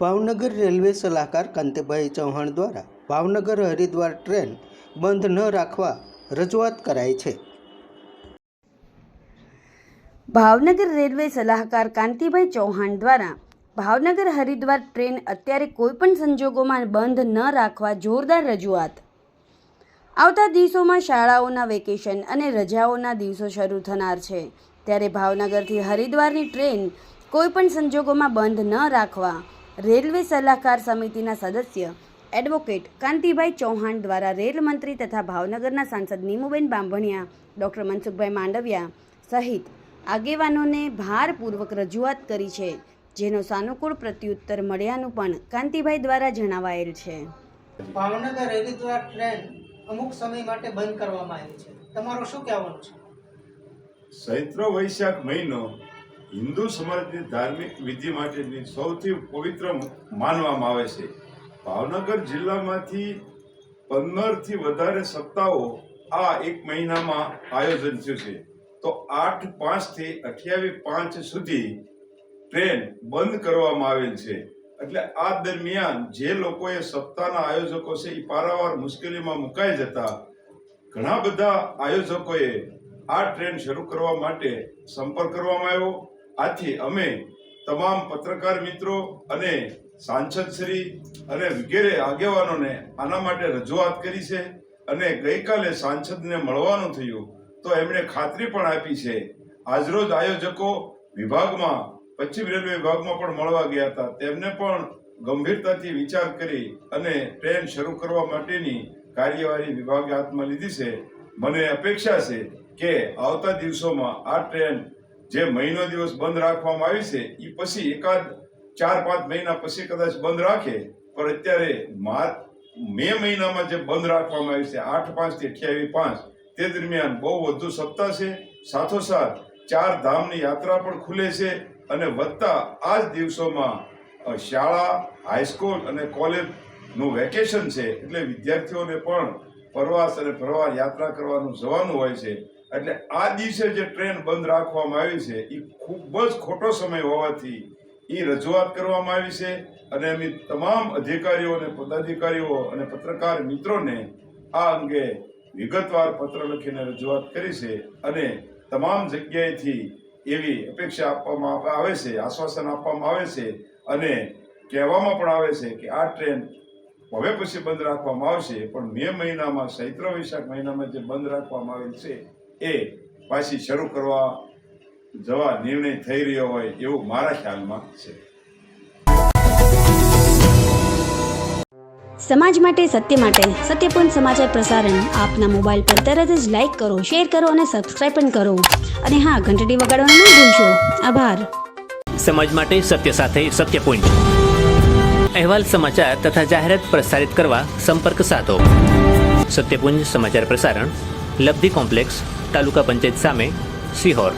Bhavnagar railway સલાહકાર કાંતિભાઈ ચૌહાણ દ્વારા Bhavnagar Haridwar train બંધ ન રાખવા રજૂઆત કરાઈ છે. ભાવનગર રેલવે સલાહકાર કાંતિભાઈ ચૌહાણ દ્વારા ભાવનગર હરિદ્વાર ટ્રેન અત્યારે કોઈપણ સંજોગોમાં બંધ ન રાખવા જોરદાર રજૂઆત. આવતા દિવસોમાં શાળાઓના વેકેશન અને રજાઓના દિવસો શરૂ થનાર છે. ત્યારે ભાવનગરથી હરિદ્વારની ટ્રેન કોઈપણ સંજોગોમાં બંધ ન રાખવા રેલવે સલાહકાર સમિતિના સદસ્ય એડવોકેટ કાંતિભાઈ ચૌહાણ દ્વારા રેલ મંત્રી તથા ભાવનગરના સાંસદ નીમુબેન બાંભણિયા ડૉક્ટર મનસુખભાઈ માંડવિયા સહિત આગેવાનોને ભારપૂર્વક રજૂઆત કરી છે જેનો સાનુકૂળ પ્રત્યુત્તર મળ્યાનું પણ કાંતિભાઈ દ્વારા જણાવાયેલ છે. ભાવનગર હરિદ્વાર ટ્રેન અમુક સમય માટે બંધ કરવામાં આવી છે. તમારો શું કહેવાનું છે? ચૈત્ર વૈશાખ મહિનો હિન્દુ સમાજની ધાર્મિક વિધિ માટેની સૌથી પવિત્ર માનવામાં આવે છે. ભાવનગર જિલ્લામાંથી પંદરથી વધારે સપ્તાહો આ એક મહિનામાં આયોજન થયું છે. તો આઠ પાંચથી અઠ્યાવીસ પાંચ સુધી ટ્રેન બંધ કરવામાં આવેલ છે. એટલે આ દરમિયાન જે લોકોએ સપ્તાહના આયોજકો છે એ પારાવાર મુશ્કેલીમાં મુકાઈ જતા ઘણા બધા આયોજકોએ આ ટ્રેન શરૂ કરવા માટે સંપર્ક કરવામાં આવ્યો. આથી અમે તમામ પત્રકાર મિત્રો અને સાંસદ શ્રી અને વગેરે આગેવાનોને આના માટે રજૂઆત કરી છે અને ગઈકાલે સાંસદને મળવાનું થયું તો એમણે ખાતરી પણ આપી છે. આજરોજ આયોજકો વિભાગમાં, પશ્ચિમ રેલવે વિભાગમાં પણ મળવા ગયા હતા. તેમને પણ ગંભીરતાથી વિચાર કરી અને ટ્રેન શરૂ કરવા માટેની કાર્યવાહી વિભાગે હાથમાં લીધી છે. મને અપેક્ષા છે કે આવતા દિવસોમાં આ ટ્રેન જે મહિનો દિવસ બંધ રાખવામાં આવી છે એ પછી એકાદ ચાર, પાંચ મહિના પછી કદાચ બંધ રાખે, પણ અત્યારે માર્ચ, મે મહિનામાં જે બંધ રાખવામાં આવી છે, આઠ પાંચથી અઠ્યાવીસ પાંચ, તે દરમિયાન બહુ વધુ સપ્તાહ છે. સાથોસાથ ચાર ધામની યાત્રા પણ ખુલે છે અને વધતા આ જ દિવસોમાં શાળા, હાઈસ્કૂલ અને કોલેજનું વેકેશન છે, એટલે વિદ્યાર્થીઓને પણ પ્રવાસ અને ફરવા યાત્રા કરવાનું જવાનું હોય છે. એટલે આ દિવસે જે ટ્રેન બંધ રાખવામાં આવી છે એ ખૂબ જ ખોટો સમય હોવાથી એ રજૂઆત કરવામાં આવી છે અને અમે તમામ અધિકારીઓ અને પદાધિકારીઓ અને પત્રકાર મિત્રોને આ અંગે વિગતવાર પત્ર લખીને રજૂઆત કરી છે અને તમામ જગ્યાએથી એવી અપેક્ષા આપવામાં આવે છે, આશ્વાસન આપવામાં આવે છે અને કહેવામાં પણ આવે છે કે આ ટ્રેન હવે પછી બંધ રાખવામાં આવશે, પણ મે મહિનામાં, ચૈત્ર વૈશાખ મહિનામાં જે બંધ રાખવામાં આવેલ છે એ પાછી શરૂ કરવા જવા નિર્ણય થઈ રહ્યો હોય એવું મારા ખ્યાલમાં છે. સમાજ માટે સત્ય માટે સત્યપૂર્ણ સમાચાર પ્રસારણ આપના મોબાઈલ પર તરત જ લાઈક કરો શેર કરો અને સબસ્ક્રાઈબ પણ કરો. અને હા ઘંટડી વગાડવાનું ન ભૂલશો. આભાર. સમાજ માટે સત્ય સાથે સત્ય પોઈન્ટ અહેવાલ સમાચાર તથા જાહેરાત પ્રસારિત કરવા સંપર્ક સાધો. સત્યપુંજ સમાચાર પ્રસારણ લબ્ધિ કોમ્પ્લેક્સ તાલુકા પંચાયત સામે સિહોર.